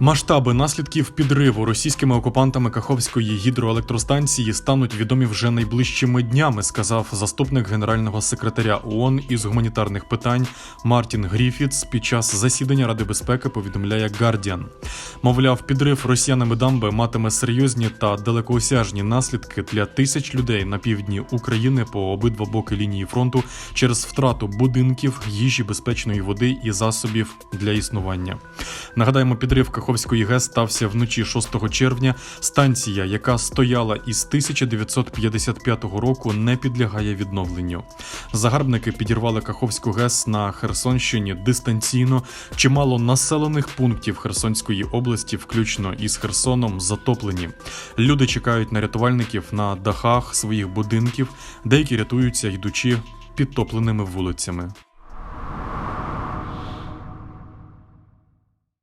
Масштаби наслідків підриву російськими окупантами Каховської гідроелектростанції стануть відомі вже найближчими днями, сказав заступник генерального секретаря ООН із гуманітарних питань Мартін Гріфітс під час засідання Ради безпеки. Повідомляє Guardian. Мовляв, підрив росіянами дамби матиме серйозні та далекоосяжні наслідки для тисяч людей на півдні України по обидва боки лінії фронту через втрату будинків, їжі, безпечної води і засобів для існування. Нагадаємо, підрив Каховської ГЕС стався вночі 6 червня. Станція, яка стояла із 1955 року, не підлягає відновленню. Загарбники підірвали Каховську ГЕС на Херсонщині дистанційно. Чимало населених пунктів Херсонської області, включно із Херсоном, затоплені. Люди чекають на рятувальників на дахах своїх будинків, деякі рятуються, йдучи підтопленими вулицями.